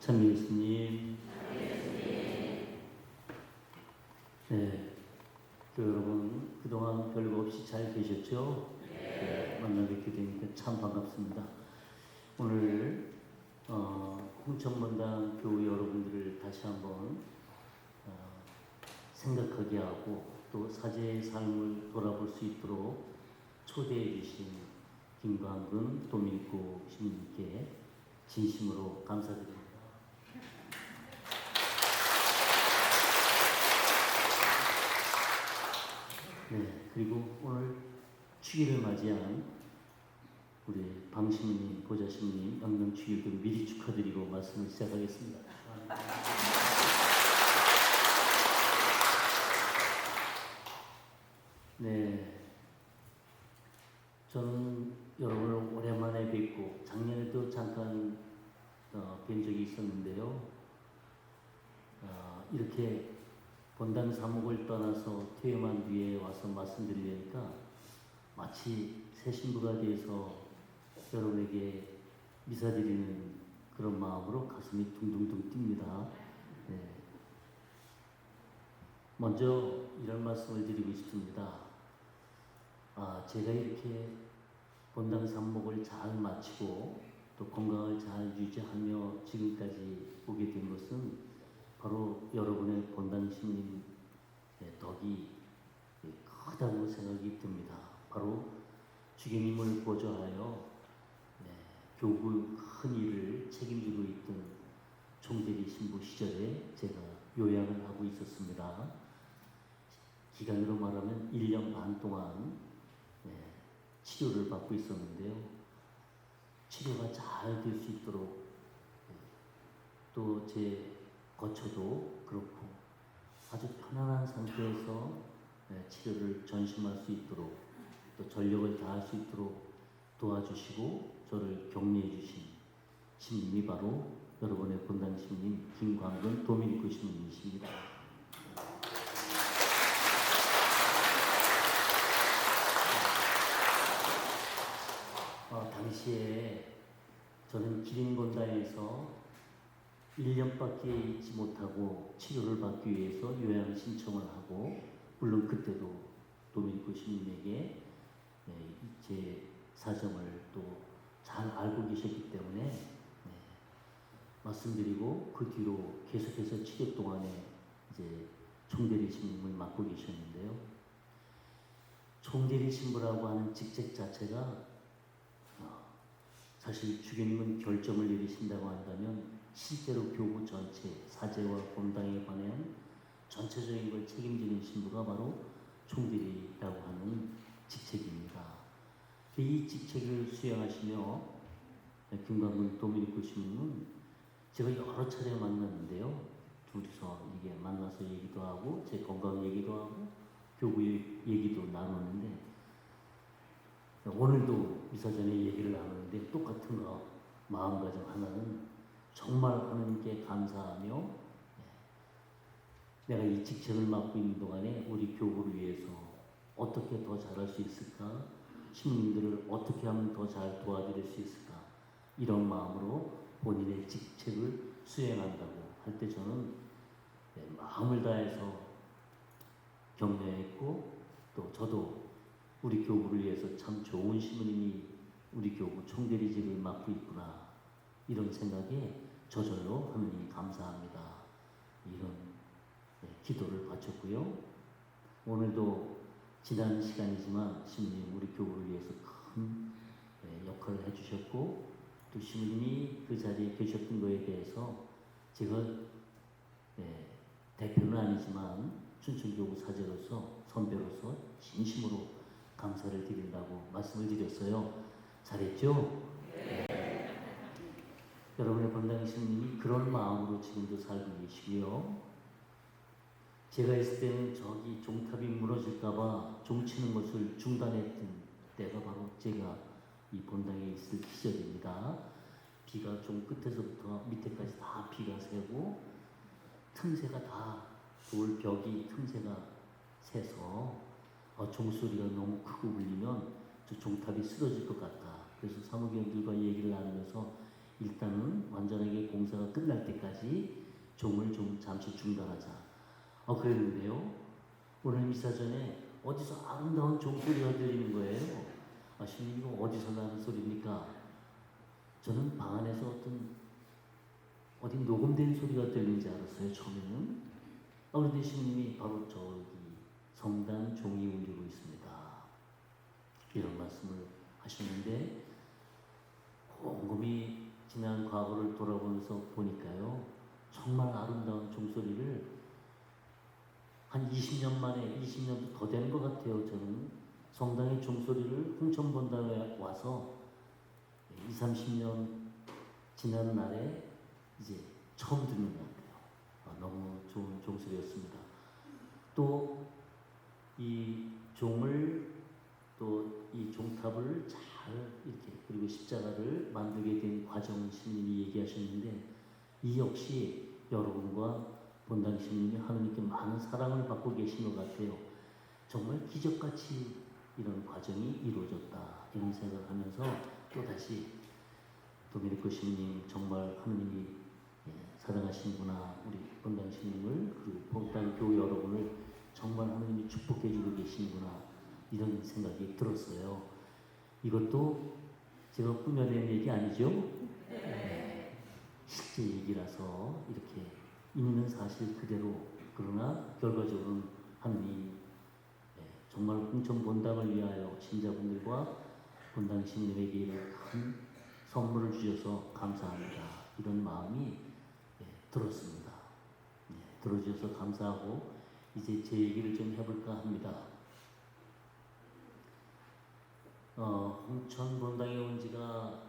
참 예수님. 네. 그 여러분, 그동안 별거 없이 잘 계셨죠? 네. 만나 뵙게 되니까 참 반갑습니다. 오늘, 어, 홍천문당 교우 여러분들을 다시 한번, 어, 생각하게 하고 또 사제의 삶을 돌아볼 수 있도록 초대해 주신 김광근 도민구 시민님께 진심으로 감사드립니다. 네, 그리고 오늘 추기를 맞이한 우리 방시민님, 보자시민님, 영명 추기도 미리 축하드리고 말씀을 시작하겠습니다. 네, 저는 여러분을 오랜만에 뵙고 작년에도 잠깐 어, 뵌 적이 있었는데요. 어, 이렇게 본당 사목을 떠나서 퇴임한 뒤에 와서 말씀드리려니까 마치 새 신부가 돼서 여러분에게 미사드리는 그런 마음으로 가슴이 둥둥둥 뜁니다. 네. 먼저 이런 말씀을 드리고 싶습니다. 아, 제가 이렇게 본당 산목을 잘 마치고 또 건강을 잘 유지하며 지금까지 오게 된 것은 바로 여러분의 본당 신님 덕이 크다고 생각이 듭니다. 바로 주교님을 보좌하여 네, 교구 큰 일을 책임지고 있던 총대리 신부 시절에 제가 요양을 하고 있었습니다. 기간으로 말하면 1년 반 동안 네, 치료를 받고 있었는데요. 치료가 잘 될 수 있도록 네, 또제 거처도 그렇고 아주 편안한 상태에서 네, 치료를 전심할 수 있도록 또 전력을 다할 수 있도록 도와주시고 저를 격려해 주신 신님이 바로 여러분의 본당 신님 김광근 도민구 신님이십니다. 어, 당시에 저는 기린본당에서 1년밖에 있지 못하고 치료를 받기 위해서 요양 신청을 하고 물론 그때도 도민구 시민에게 네, 제 사정을 또 잘 알고 계셨기 때문에 네, 말씀드리고 그 뒤로 계속해서 치료 동안에 이제 총대리 신임을 맡고 계셨는데요. 총대리 신부라고 하는 직책 자체가 어, 사실 주교님은 결정을 내리신다고 한다면 실제로 교구 전체 사제와 본당에 관한 전체적인 걸 책임지는 신부가 바로 총대리라고 하는 직책입니다. 이 직책을 수행하시며 김광근 도미니코 신부는 제가 여러 차례 만났는데요. 둘이서 이게 만나서 얘기도 하고 제 건강 얘기도 하고 교구 얘기도 나눴는데 오늘도 미사 전에 얘기를 나누는데 똑같은 거 마음가짐 하나는 정말 하나님께 감사하며 네, 내가 이 직책을 맡고 있는 동안에 우리 교구를 위해서 어떻게 더 잘할 수 있을까? 시민들을 어떻게 하면 더 잘 도와드릴 수 있을까? 이런 마음으로 본인의 직책을 수행한다고 할 때 저는 네, 마음을 다해서 격려했고 또 저도 우리 교구를 위해서 참 좋은 시민이 우리 교구 총대리직을 맡고 있구나 이런 생각에 저절로 하느님 감사합니다. 이런 네, 기도를 바쳤고요. 오늘도 지난 시간이지만 시민님 우리 교구를 위해서 큰 네, 역할을 해주셨고 또 시민님이 그 자리에 계셨던 것에 대해서 제가 네, 대표는 아니지만 춘천교구 사제로서 선배로서 진심으로 감사를 드린다고 말씀을 드렸어요. 잘했죠? 네. 여러분의 본당 신님이 그런 마음으로 지금도 살고 계시고요. 제가 있을 때는 저기 종탑이 무너질까봐 종치는 것을 중단했던 때가 바로 제가 이 본당에 있을 시절입니다. 비가 좀 끝에서부터 밑에까지 다 비가 새고 틈새가 다 돌 벽이 틈새가 새서 어, 종소리가 너무 크고 울리면 저 종탑이 쓰러질 것 같다. 그래서 사무경들과 얘기를 나누면서 일단은 완전하게 공사가 끝날 때까지 종을 좀 잠시 중단하자. 어, 그랬는데요. 오늘 미사 전에 어디서 아름다운 종소리가 들리는 거예요. 아, 주님 이거 어디서 나는 소리입니까? 저는 방 안에서 어떤 어디 녹음된 소리가 들리는지 알았어요 처음에는. 아, 그런데 주님이 바로 저기 성당 종이 울리고 있습니다. 이런 말씀을 하셨는데 곰곰이 지난 과거를 돌아보면서 보니까요 정말 아름다운 종소리를 한 20년 만에 20년도 더 되는 것 같아요 저는. 성당의 종소리를 홍천본당에 와서 2, 30년 지난 날에 이제 처음 듣는 것 같아요. 아, 너무 좋은 종소리였습니다. 또 이 종을 또 이 종탑을 잘 이렇게 그리고 십자가를 만들게 된 과정을 신님이 얘기하셨는데 이 역시 여러분과 본당 신님이 하나님께 많은 사랑을 받고 계신 것 같아요. 정말 기적같이 이런 과정이 이루어졌다 이런 생각을 하면서 또 다시 도미니코 신님 정말 하나님이 예, 사랑하시는구나 우리 본당 신님을 그리고 본당 교회 여러분을 정말 하나님이 축복해 주고 계시는구나 이런 생각이 들었어요. 이것도 제가 꾸며낸 얘기 아니죠? 네. 실제 얘기라서 이렇게 있는 사실 그대로 그러나 결과적으로는 하나님 네, 정말 홍천 본당을 위하여 신자분들과 본당 신님에게 큰 선물을 주셔서 감사합니다. 이런 마음이 네, 들었습니다. 네, 들어주셔서 감사하고 이제 제 얘기를 좀 해볼까 합니다. 어, 홍천 본당에 온 지가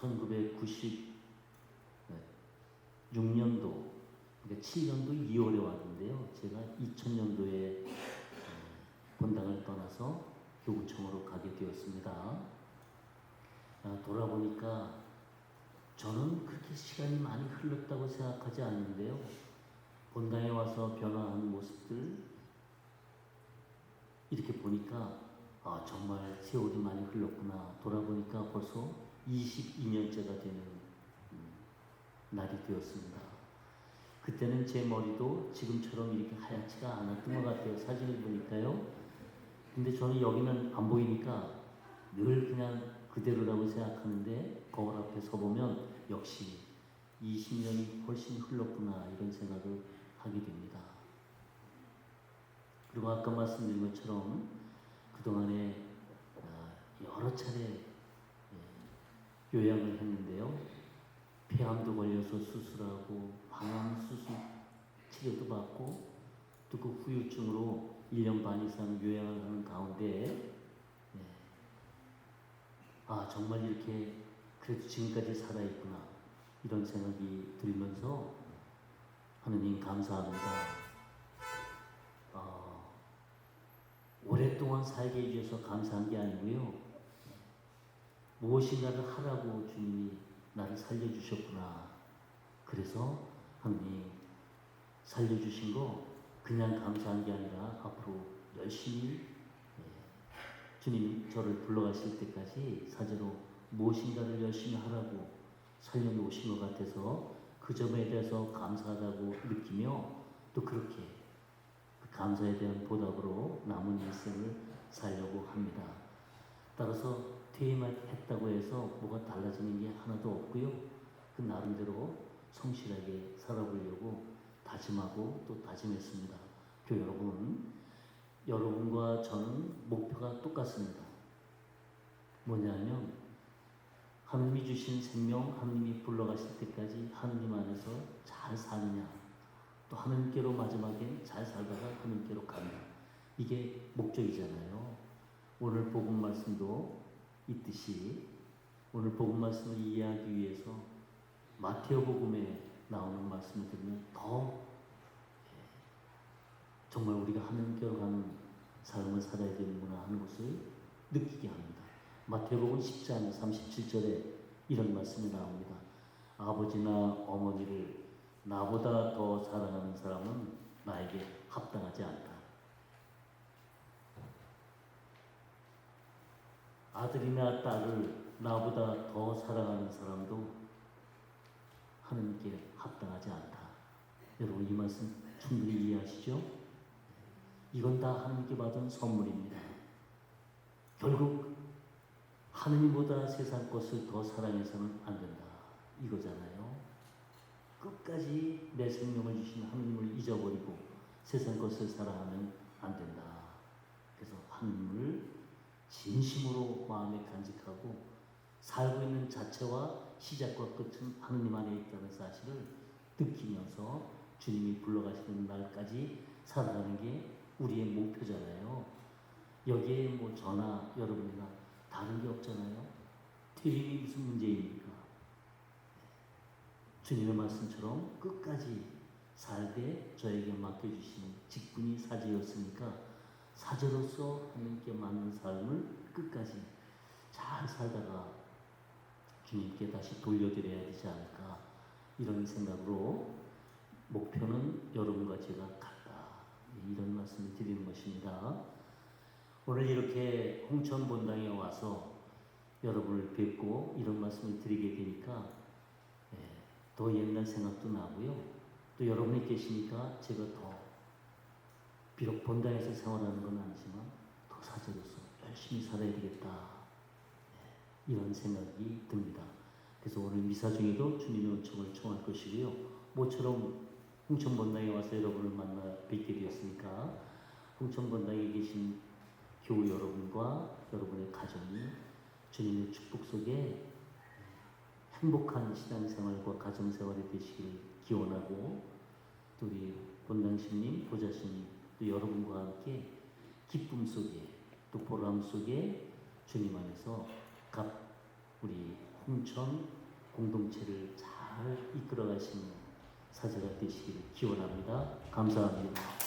1996년도, 그러니까 7년도 2월에 왔는데요. 제가 2000년도에 본당을 떠나서 교구청으로 가게 되었습니다. 아, 돌아보니까 저는 그렇게 시간이 많이 흘렀다고 생각하지 않는데요. 본당에 와서 변화한 모습들 이렇게 보니까 아, 정말 세월이 많이 흘렀구나. 돌아보니까 벌써 22년째가 되는 음, 날이 되었습니다. 그때는 제 머리도 지금처럼 이렇게 하얗지가 않았던 것 같아요. 사진을 보니까요. 근데 저는 여기는 안 보이니까 늘 그냥 그대로라고 생각하는데 거울 앞에 서 보면 역시 20년이 훨씬 흘렀구나 이런 생각을 하게 됩니다. 그리고 아까 말씀드린 것처럼 그동안에 아, 여러 차례 예, 요양을 했는데요. 폐암도 걸려서 수술하고 방암 수술 치료도 받고 또 그 후유증으로 1년 반 이상 요양을 하는 가운데 예, 아 정말 이렇게 그래도 지금까지 살아있구나 이런 생각이 들면서 하느님 감사합니다. 어, 오랫동안 살게 해주셔서 감사한 게 아니고요. 무엇인가를 하라고 주님이 나를 살려주셨구나. 그래서 하나님 살려주신 거 그냥 감사한 게 아니라 앞으로 열심히 예, 주님 저를 불러가실 때까지 사제로 무엇인가를 열심히 하라고 살려놓으신 것 같아서 그 점에 대해서 감사하다고 느끼며 또 그렇게 그 감사에 대한 보답으로 남은 일생을 살려고 합니다. 따라서 퇴임했다고 해서 뭐가 달라지는 게 하나도 없고요. 그 나름대로 성실하게 살아보려고 다짐하고 또 다짐했습니다. 교회 여러분, 여러분과 저는 목표가 똑같습니다. 뭐냐면 주신 생명, 하느님이 불러가실 때까지 하느님 안에서 잘 사느냐, 또 하느님께로 마지막에 잘 살다가 하느님께로 가느냐. 이게 목적이잖아요. 오늘 복음 말씀도 있듯이 오늘 복음 말씀을 이해하기 위해서 마테오 복음에 나오는 말씀을 들으면 더 예, 정말 우리가 하느님께로 가는 삶을 살아야 되는구나 하는 것을 느끼게 합니다. 마태복음 10장 37절에 이런 말씀이 나옵니다. 아버지나 어머니를 나보다 더 사랑하는 사람은 나에게 합당하지 않다. 아들이나 딸을 나보다 더 사랑하는 사람도 하나님께 합당하지 않다. 여러분 이 말씀 충분히 이해하시죠? 이건 다 하나님께 받은 선물입니다. 결국 하느님보다 세상 것을 더 사랑해서는 안 된다. 이거잖아요. 끝까지 내 생명을 주신 하느님을 잊어버리고 세상 것을 사랑하면 안 된다. 그래서 하느님을 진심으로 마음에 간직하고 살고 있는 자체와 시작과 끝은 하느님 안에 있다는 사실을 느끼면서 주님이 불러가시는 날까지 살아가는 게 우리의 목표잖아요. 여기에 뭐 저나 여러분이나 다른 게 없잖아요. 퇴임이 무슨 문제입니까? 주님의 말씀처럼 끝까지 살되 저에게 맡겨주신 직분이 사제였으니까 사제로서 하나님께 맞는 삶을 끝까지 잘 살다가 주님께 다시 돌려드려야 되지 않을까 이런 생각으로 목표는 여러분과 제가 같다 이런 말씀을 드리는 것입니다. 오늘 이렇게 홍천 본당에 와서 여러분을 뵙고 이런 말씀을 드리게 되니까 예, 더 옛날 생각도 나고요. 또 여러분이 계시니까 제가 더 비록 본당에서 생활하는 건 아니지만 더 사제로서 열심히 살아야 되겠다. 예, 이런 생각이 듭니다. 그래서 오늘 미사 중에도 주님의 은총을 청할 것이고요. 모처럼 홍천 본당에 와서 여러분을 만나 뵙게 되었으니까 홍천 본당에 계신 교우 여러분과 여러분의 가정이 주님의 축복 속에 행복한 신앙생활과 가정생활이 되시길 기원하고 또 우리 본당신님, 보좌신님 또 여러분과 함께 기쁨 속에 또 보람 속에 주님 안에서 각 우리 홍천 공동체를 잘 이끌어 가시는 사제가 되시기를 기원합니다. 감사합니다.